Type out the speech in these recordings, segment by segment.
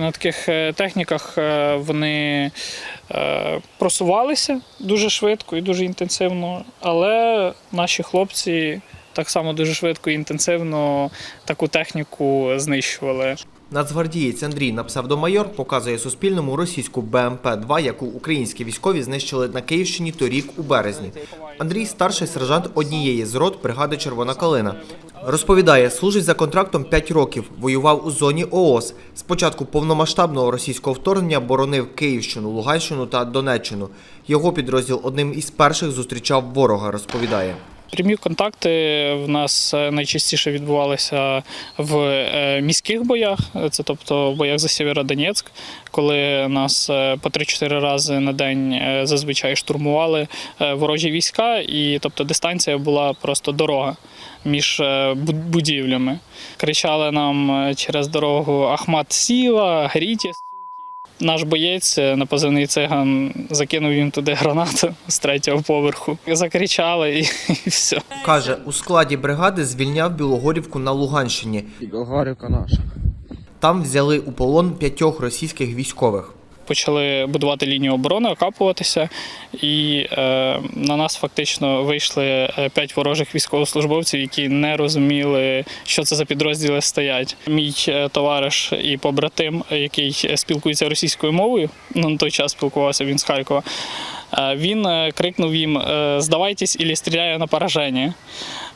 На таких е, техніках е, вони е, просувалися дуже швидко і дуже інтенсивно, але наші хлопці так само дуже швидко і інтенсивно таку техніку знищували. Нацгвардієць Андрій на псевдомайор показує Суспільному російську БМП-2, яку українські військові знищили на Київщині торік у березні. Андрій старший сержант однієї з рот бригади Червона калина. Розповідає, служить за контрактом 5 років, воював у зоні ООС. Спочатку повномасштабного російського вторгнення боронив Київщину, Луганщину та Донеччину. Його підрозділ одним із перших зустрічав ворога, розповідає. Прямі контакти в нас е, найчастіше відбувалися в е, міських боях, це тобто в боях за Сєвєродонецьк, коли нас е, по 3-4 рази на день зазвичай штурмували ворожі війська, і тобто дистанція була просто дорога між будівлями. Кричали нам через дорогу Ахмат Сіла, Гріті. Наш боєць е, на позивний циган закинув їм туди гранату з третього поверху. Закричали і, і все. Каже, у складі бригади звільняв Білогорівку на Луганщині. Білогорівка наша. Там взяли у полон п'ятьох російських військових. Почали будувати лінію оборони, окапуватися, і е, на нас фактично вийшли е, п'ять ворожих військовослужбовців, які не розуміли, що це за підрозділи стоять. Мій е, товариш і побратим, який спілкується російською мовою, ну на той час спілкувався він з Харкова. е, Він крикнув їм: Здавайтесь і стріляє на пораження.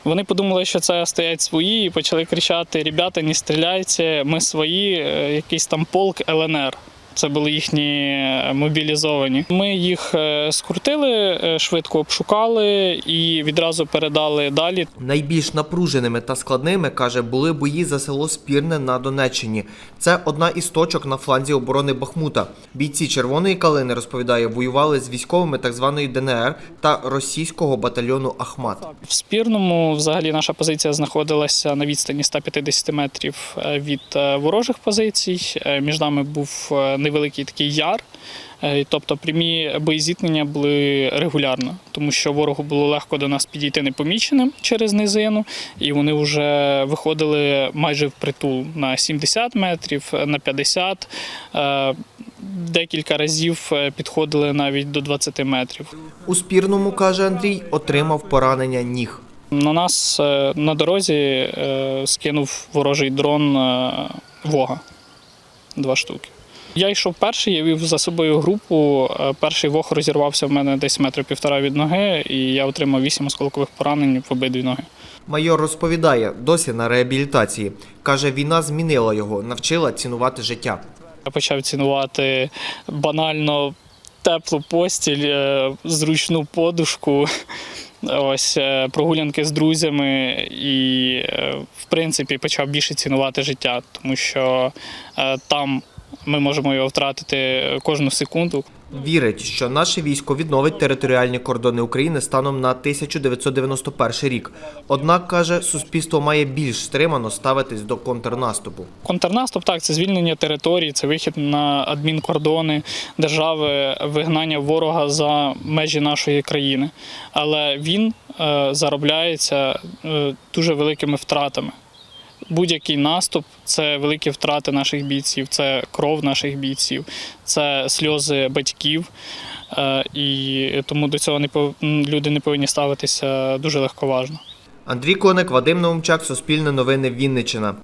Вони подумали, що це стоять свої, і почали кричати: Ребята, не стріляйте, ми свої, якийсь там полк ЛНР. Це були їхні е, мобілізовані. Ми їх е, скрутили, е, швидко обшукали і відразу передали далі. Найбільш напруженими та складними, каже, були бої за село Спірне на Донеччині. Це одна із точок на фланзі оборони Бахмута. Бійці Червоної калини, розповідає, воювали з військовими так званої ДНР та російського батальйону Ахмат. В спірному взагалі наша позиція знаходилася на відстані 150 метрів від ворожих позицій. Між нами був невеликий такий яр. Е, Тобто прямі боєзіткнення були регулярно, тому що ворогу було легко до нас підійти непоміченим через низину, і вони вже виходили майже впритул на 70 метрів, на 50. Е, Декілька разів е, підходили навіть до 20 метрів. У Спірному, каже Андрій, отримав поранення ніг. На нас на дорозі скинув ворожий дрон Вога. Два штуки. Я йшов перший, я вів за собою групу. Е, Перший вог розірвався в мене десь метра півтора від ноги, і я отримав вісім осколкових поранень в обидві ноги. Майор розповідає, досі на реабілітації. Каже, війна змінила його, навчила цінувати життя. Я почав цінувати банально теплу постіль, е, зручну подушку, ось е, прогулянки з друзями, і, в принципі, почав більше цінувати життя, тому що там ми можемо його втратити кожну секунду. Вірить, що наше військо відновить територіальні кордони України станом на 1991 рік. Однак каже, суспільство має більш стримано ставитись до контрнаступу. Контрнаступ так, це звільнення території, це вихід на адмінкордони держави, вигнання ворога за межі нашої країни. Але він е, заробляється е, дуже великими втратами. Будь-який наступ це великі втрати наших бійців, це кров наших бійців, це сльози батьків. Е, і тому до цього не люди не повинні ставитися дуже легковажно. Андрій Коник, Вадим Наумчак, Суспільне новини Вінниччина.